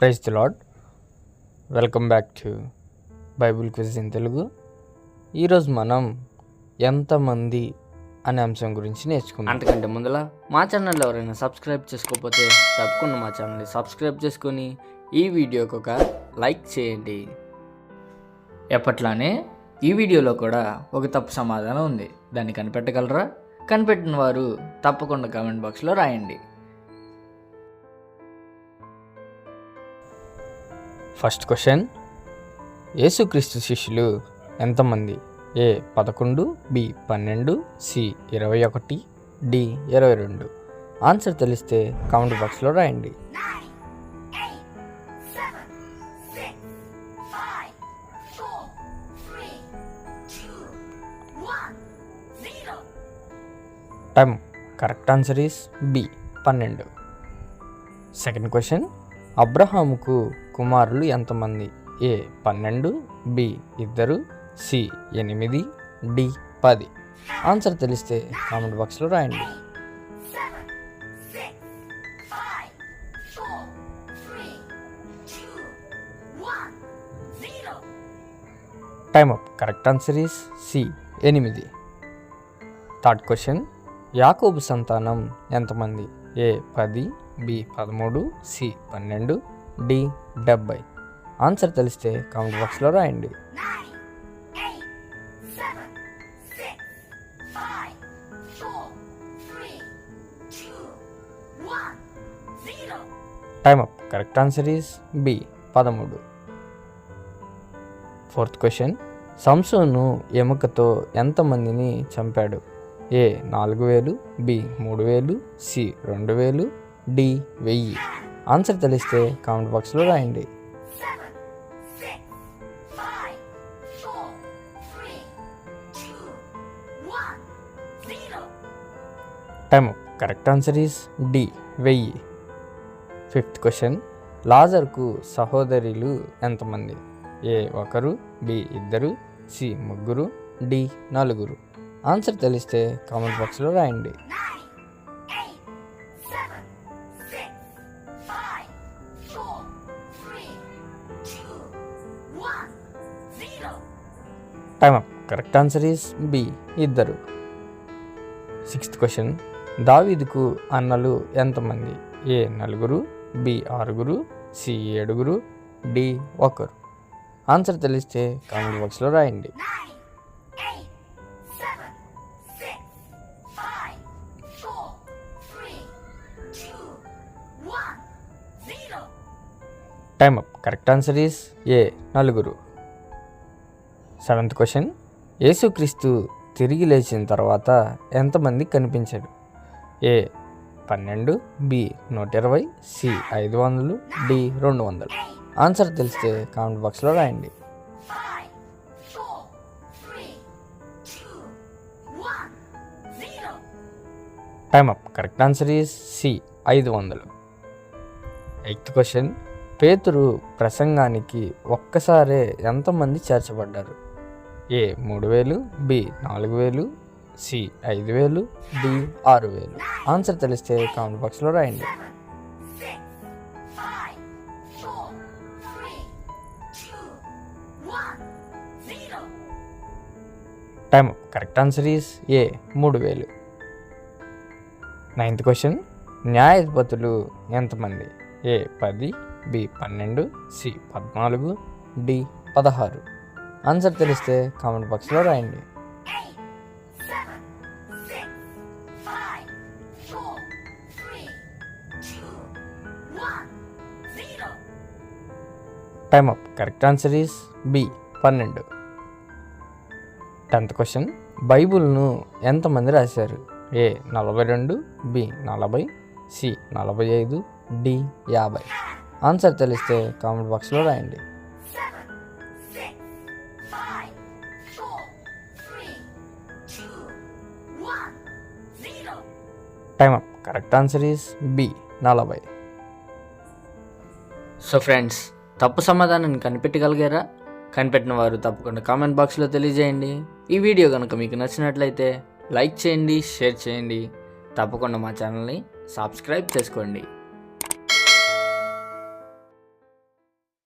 Praise the Lord welcome back to Bible quiz in Telugu. ఈరోజు మనం ఎంతమంది అనే అంశం గురించి నేర్చుకుందాం. అంతకంటే ముందల మా ఛానల్ ఎవరైనా సబ్స్క్రైబ్ చేసుకోకపోతే తప్పకుండా మా ఛానల్ని సబ్స్క్రైబ్ చేసుకొని ఈ వీడియోకి ఒక లైక్ చేయండి. ఎప్పట్లానే ఈ వీడియోలో కూడా ఒక తప్పు సమాధానం ఉంది. దాన్ని కనిపెట్టగలరా? కనిపెట్టిన వారు తప్పకుండా కామెంట్ బాక్స్లో రాయండి. First question. యేసుక్రీస్తు శిష్యులు ఎంతమంది? ఏ పదకొండు బి పన్నెండు సి ఇరవై ఒకటి డి ఇరవై రెండు. ఆన్సర్ తెలిస్తే కామెంట్ బాక్స్లో రాయండి. Time correct answer is B పన్నెండు. Second question. అబ్రహాముకు కుమారులు ఎంతమంది? ఏ పన్నెండు బి ఇద్దరు సి ఎనిమిది డి పది. ఆన్సర్ తెలిస్తే కామెంట్ బాక్స్లో రాయండి. Time up correct answer is C ఎనిమిది. థర్డ్ క్వశ్చన్ యాకోబు సంతానం ఎంతమంది? ఏ పది బి పదమూడు సి పన్నెండు డి డెబ్బై. ఆన్సర్ తెలిస్తే కామెంట్ బాక్స్లో రాయండి. Time up correct answer is B పదమూడు. ఫోర్త్ క్వశ్చన్ సంసోను ఎముకతో ఎంతమందిని చంపాడు? ఏ నాలుగు వేలు. బి మూడు వేలు. సి రెండు వేలు. డి వెయ్యి. ఆన్సర్ తెలిస్తే కామెంట్ బాక్స్లో రాయండి. Time correct answer is D వెయ్యి. Fifth question. లాజర్కు సహోదరులు ఎంతమంది? ఏ ఒకరు బి ఇద్దరు సి ముగ్గురు డి నలుగురు? ఆన్సర్ తెలిస్తే కామెంట్ బాక్స్లో రాయండి. Time up correct answer is B ఇద్దరు. సిక్స్త్ క్వశ్చన్ దావీదుకు అన్నలు ఎంతమంది? ఏ నలుగురు. బి ఆరుగురు. సి ఏడుగురు. డి ఒకరు. ఆన్సర్ తెలిస్తే కామెంట్ బాక్స్లో రాయండి. Time up correct answer is A నలుగురు. Seventh question. యేసుక్రీస్తు తిరిగి లేచిన తర్వాత ఎంతమంది కనిపించాడు ఏ పన్నెండు బి నూట ఇరవై సి ఐదు వందలు డి రెండు వందలు. ఆన్సర్ తెలిస్తే కామెంట్ బాక్స్లో రాయండి. Time up. Correct answer is C ఐదు వందలు. Eighth question. పేతురు ప్రసంగానికి ఒక్కసారే ఎంతమంది చేర్చబడ్డారు? ఏ మూడు వేలు బి నాలుగు వేలు సి ఐదు వేలు డి ఆరు వేలు. ఆన్సర్ తెలిస్తే కామెంట్ బాక్స్లో రాయండి. Time correct answer is A మూడు వేలు. Ninth question. న్యాయాధిపతులు ఎంతమంది? ఏ పది బి పన్నెండు సి పద్నాలుగు డి పదహారు. ఆన్సర్ తెలిస్తే కామెంట్ బాక్స్లో రాయండి. Time up correct answer is B పన్నెండు. టెన్త్ క్వశ్చన్ బైబుల్ను ఎంతమంది రాశారు? ఏ నలభై రెండు బి నలభై సి నలభై ఐదు డి యాభై. ఆన్సర్ తెలిస్తే కామెంట్ బాక్స్లో రాయండి. Time up correct answer is B నలభై. సో ఫ్రెండ్స్ తప్పు సమాధానాన్ని కనిపెట్టగలిగారా? కనిపెట్టిన వారు తప్పకుండా కామెంట్ బాక్స్లో తెలియజేయండి. ఈ వీడియో కనుక మీకు నచ్చినట్లయితే లైక్ చేయండి షేర్ చేయండి. తప్పకుండా మా ఛానల్ని సబ్స్క్రైబ్ చేసుకోండి.